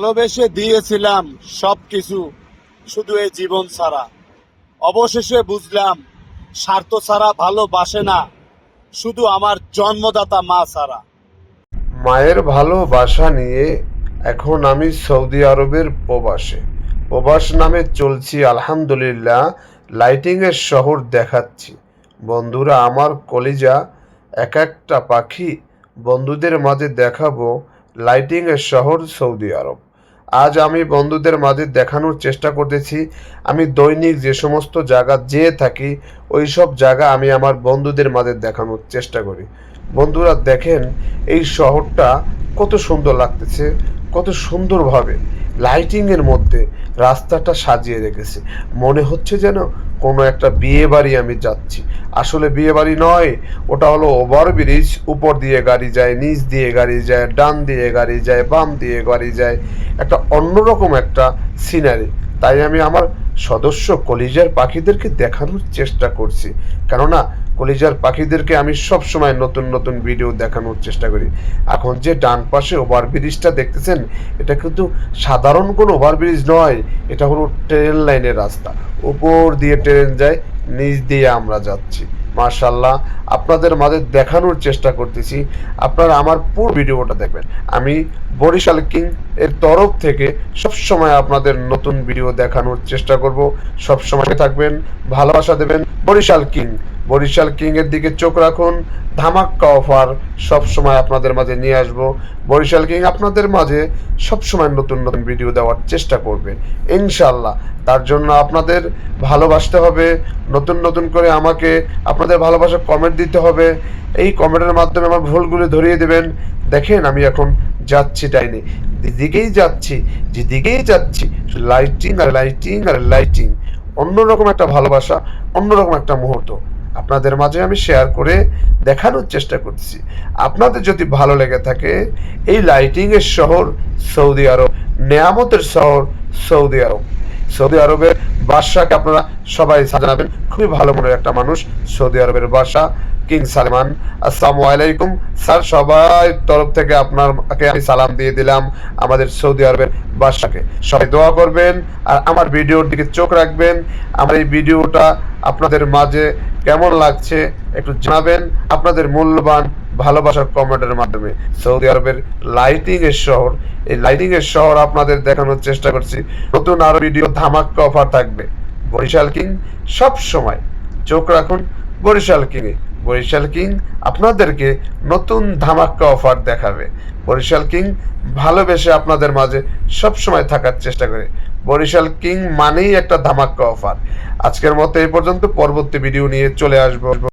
ভালোবেসে দিয়েছিলাম সবকিছু, শুধু এই জীবন ছাড়া। অবশেষে বুঝলাম, স্বার্থ ছাড়া ভালোবাসে না, শুধু আমার জন্মদাতা মা ছাড়া। মায়ের ভালোবাসা নিয়ে এখন আমি সৌদি আরবের প্রবাসে। প্রবাস নামে চলছি, আলহামদুলিল্লাহ, লাইটিংয়ের শহর দেখাচ্ছি। বন্ধুরা, আমার কলিজা এক একটা পাখি বন্ধুদের মাঝে দেখাবো লাইটিংয়ের শহর সৌদি আরব। আজ আমি বন্ধুদের মাঝে দেখানোর চেষ্টা করতেছি। আমি দৈনিক যে সমস্ত জায়গা যেয়ে থাকি ওই সব জায়গা আমি আমার বন্ধুদের মাঝে দেখানোর চেষ্টা করি। বন্ধুরা, দেখেন, এই শহরটা কত সুন্দর লাগতেছে, কত সুন্দরভাবে। লাইটিংয়ের মধ্যে রাস্তাটা সাজিয়ে রেখেছে। মনে হচ্ছে যেন কোনো একটা বিয়ে বাড়ি আমি যাচ্ছি। আসলে বিয়ে বাড়ি নয়, ওটা হলো ওভার ব্রিজ উপর দিয়ে গাড়ি যায়, নিচ দিয়ে গাড়ি যায়, ডান দিয়ে গাড়ি যায়, বাম দিয়ে গাড়ি যায়। একটা অন্যরকম একটা সিনারি। তাই আমি আমার সদস্য কলিজার পাখিদেরকে দেখানোর চেষ্টা করছি। কেননা, কলিজার পাখিদেরকে আমি সব সময় নতুন নতুন ভিডিও দেখানোর চেষ্টা করি। এখন যে ডান পাশে ওভারব্রিজটা দেখতেছেন, এটা কিন্তু সাধারণ কোনো ওভারব্রিজ নয়, এটা হলো ট্রেন লাইনের রাস্তা। উপর দিয়ে ট্রেন যায়, নিচ দিয়ে আমরা যাচ্ছি। মার্শাল্লাহ আপনাদের মাঝে দেখানোর চেষ্টা করতেছি। আপনারা আমার পুরো ভিডিওটা দেখবেন। আমি বরিশাল কিং এর তরফ থেকে সব সময় আপনাদের নতুন ভিডিও দেখানোর চেষ্টা করব। সব সময় থাকবেন, ভালোবাসা দেবেন বরিশাল কিং। বরিশাল কিং এর দিকে চোখ রাখুন, ধামাক্কা অফার সব সময় আপনাদের মাঝে নিয়ে আসব। বরিশাল কিং আপনাদের মাঝে সব সময় নতুন নতুন ভিডিও দেওয়ার চেষ্টা করবে ইনশাল্লাহ তার জন্য আপনাদের ভালোবাসতে হবে, নতুন নতুন করে আমাকে আপনাদের ভালোবাসা কমেন্ট দিতে হবে। এই কমেন্টের মাধ্যমে আমার ভুলগুলো ধরিয়ে দেবেন। দেখেন আমি এখন যাচ্ছি ডাইনে। যেদিকেই যাচ্ছি যেদিকেই যাচ্ছি লাইটিং আর লাইটিং আর লাইটিং অন্যরকম একটা ভালোবাসা, অন্যরকম একটা মুহূর্ত। আপনাদের মাঝে আমি শেয়ার করে দেখানোর চেষ্টা করছি। আপনাদের যদি ভালো লেগে থাকে, এই লাইটিংয়ের শহর সৌদি আরব, নেয়ামতের শহর সৌদি আরব। সৌদি আরবের বাদশাকে আপনারা সবাই জানাবেন। খুবই ভালো মনের একটা মানুষ, সৌদি আরবের বাদশা কিং সালমান। আসসালামু আলাইকুম। স্যার, সবাই তরফ থেকে আপনারকে আমি সালাম দিয়ে দিলাম আমাদের সৌদি আরবের বাদশাকে সবাই দোয়া করবেন আর আমার ভিডিওর দিকে চোখ রাখবেন। আমার এই ভিডিওটা আপনাদের মাঝে কেমন লাগছে একটু জানাবেন। আপনাদের মূল্যবান ভালোবাসার কমেন্টের মাধ্যমে। সৌদি আরবের লাইটিং এর শহর, এই লাইটিং এর শহর আপনাদের দেখানোর চেষ্টা করছি। নতুন আরও ভিডিও ধামাক্কা অফার থাকবে। বরিশাল কিং সব সময়। চোখ রাখুন, বরিশাল কিংয়ে। বরিশাল কিং আপনাদেরকে নতুন ধামাক্কা অফার দেখাবে। বরিশাল কিং ভালোবেসে আপনাদের মাঝে সব সময় থাকার চেষ্টা করে। বরিশাল কিং মানেই একটা ধামাক্কা অফার। আজকের মতো এই পর্যন্ত। পরবর্তী ভিডিও নিয়ে চলে আসব।